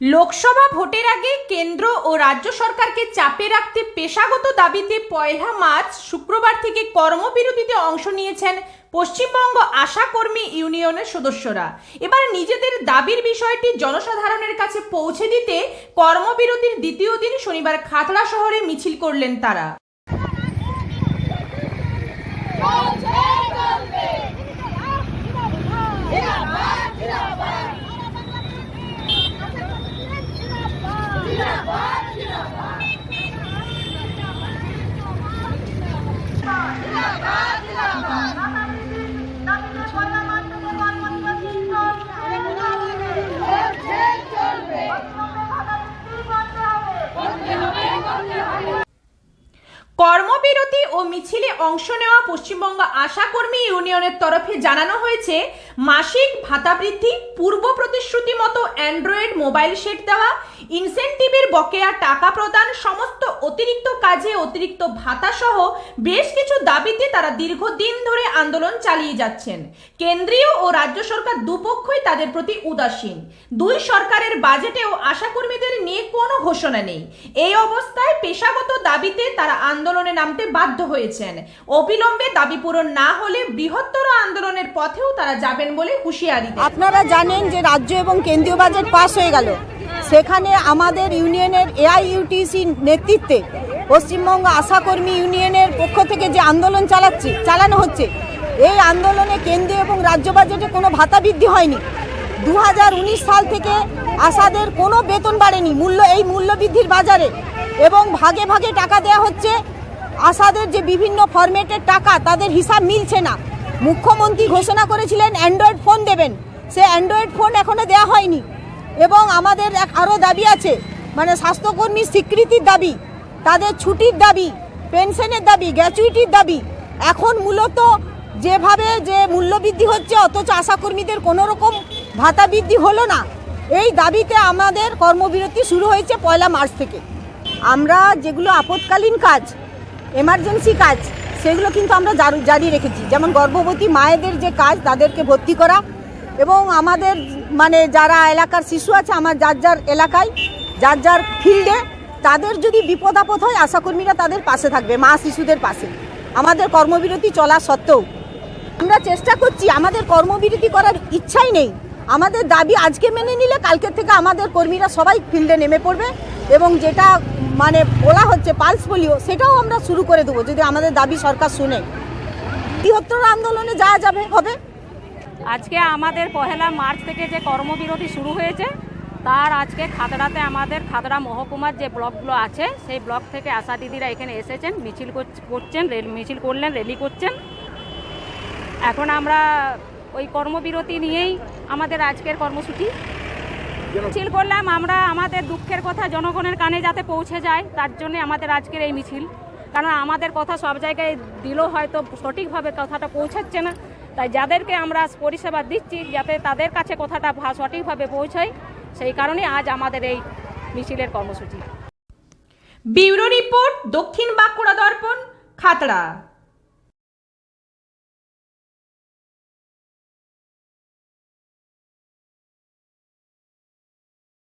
লোকসভা ভোটের আগে কেন্দ্র ও রাজ্য সরকারকে চাপে রাখতে পেশাগত দাবিতে পয়লা মার্চ শুক্রবার থেকে কর্মবিরতিতে অংশ নিয়েছেন পশ্চিমবঙ্গ আশাকর্মী ইউনিয়নের সদস্যরা। এবার নিজেদের দাবির বিষয়টি জনসাধারণের কাছে পৌঁছে দিতে কর্মবিরতির দ্বিতীয় দিন শনিবার খাতড়া শহরে মিছিল করলেন তারা। কর্মবিরতি ও মিছিলে অংশ নেওয়া পশ্চিমবঙ্গ আশাকর্মী ইউনিয়নের তরফে জানানো হয়েছে, মাসিক ভাতা বৃদ্ধি, পূর্ব প্রতিশ্রুতি মতো অ্যান্ড্রয়েড মোবাইল সেট দেওয়া, ইনসেন্টিভের বকেয়া টাকা প্রদান, সমস্ত অতিরিক্ত কাজে অতিরিক্ত ভাতা সহ বেশ কিছু দাবিতে তারা দীর্ঘদিন ধরে আন্দোলন চালিয়ে যাচ্ছেন। কেন্দ্রীয় ও রাজ্য সরকার দুপক্ষই তাদের প্রতি উদাসীন। দুই সরকারের বাজেটেও আশাকর্মীদের নিয়ে কোনো ঘোষণা নেই। এই অবস্থায় পেশাগত দাবিতে তারা নামতে বাধ্য হয়েছেন। অবিলম্বে দাবি পূরণ না হলে বৃহত্তর আন্দোলনের পথেও তারা যাবেন বলে হুঁশিয়ারি আপনারা জানেন যে রাজ্য এবং কেন্দ্রীয় বাজেট পাস হয়ে গেল। সেখানে আমাদের ইউনিয়নের এআইইউটিসি নেতৃত্বে পশ্চিমবঙ্গ আশাকর্মী ইউনিয়নের পক্ষ থেকে যে আন্দোলন চালাচ্ছি, চালানো হচ্ছে, এই আন্দোলনে কেন্দ্রীয় এবং রাজ্য বাজেটে কোনো ভাতা বৃদ্ধি হয়নি। দু হাজার উনিশ সাল থেকে আশাদের কোনো বেতন বাড়েনি। মূল্য, এই মূল্য বৃদ্ধির বাজারে। এবং ভাগে ভাগে টাকা দেওয়া হচ্ছে। আশাদের যে বিভিন্ন ফরম্যাটের টাকা, তাদের হিসাব মিলছে না। মুখ্যমন্ত্রী ঘোষণা করেছিলেন, অ্যান্ড্রয়েড ফোন দেবেন। সে অ্যান্ড্রয়েড ফোন এখনও দেওয়া হয়নি। এবং আমাদের এক আরও দাবি আছে মানে স্বাস্থ্যকর্মীর স্বীকৃতির দাবি, তাদের ছুটির দাবি, পেনশনের দাবি, গ্র্যাচুইটির দাবি। এখন মূলত যেভাবে যে মূল্যবৃদ্ধি হচ্ছে, অথচ আশাকর্মীদের কোনো রকম ভাতা বৃদ্ধি হলো না। এই দাবিতে আমাদের কর্মবিরতি শুরু হয়েছে পয়লা মার্চ থেকে। আমরা যেগুলো আপৎকালীন কাজ এমার্জেন্সি কাজ, সেগুলো কিন্তু আমরা জারি- রেখেছি। যেমন গর্ভবতী মায়েদের যে কাজ, তাদেরকে ভর্তি করা এবং আমাদের মানে যারা এলাকার শিশু আছে, আমার যার যার এলাকায়, যার যার ফিল্ডে, তাদের যদি বিপদ আপদ হয়, আশাকর্মীরা তাদের পাশে থাকবে, মা শিশুদের পাশে। আমাদের কর্মবিরতি চলা সত্ত্বেও আমরা চেষ্টা করছি, আমাদের কর্মবিরতি করার ইচ্ছাই নেই। আমাদের দাবি আজকে মেনে নিলে কালকের থেকে আমাদের কর্মীরা সবাই ফিল্ডে নেমে পড়বে এবং যেটা মানে বলা হচ্ছে পালস পোলিও সেটাও আমরা শুরু করে দেবো, যদি আমাদের দাবি সরকার শুনে। বৃহত্তর আন্দোলনে যাওয়া যাবে, হবে। আজকে আমাদের পহেলা মার্চ থেকে যে কর্মবিরতি শুরু হয়েছে, তার আজকে খাতড়াতে আমাদের খাতড়া মহকুমার যে ব্লকগুলো আছে, সেই ব্লক থেকে আশা দিদিরা এখানে এসেছেন, মিছিল করছ- করছেন, রেল মিছিল করলেন র্যালি করছেন। এখন আমরা ওই কর্মবিরতি নিয়েই আমাদের আজকের কর্মসূচি। মিছিল করলাম আমরা আমাদের দুঃখের কথা জনগণের কানে যাতে পৌঁছে যায় তার জন্য আমাদের আজকের এই মিছিল। কারণ আমাদের কথা সব জায়গায় দিলেও হয়তো সঠিকভাবে কথাটা পৌঁছাচ্ছে না। তাই যাদেরকে আমরা পরিষেবা দিচ্ছি যাতে তাদের কাছে কথাটা ভা- সঠিকভাবে পৌঁছায় সেই কারণে আজ আমাদের এই মিছিলের কর্মসূচি। ব্যুরো রিপোর্ট দক্ষিণ বাঁকুড়া দর্পণ খাতড়া।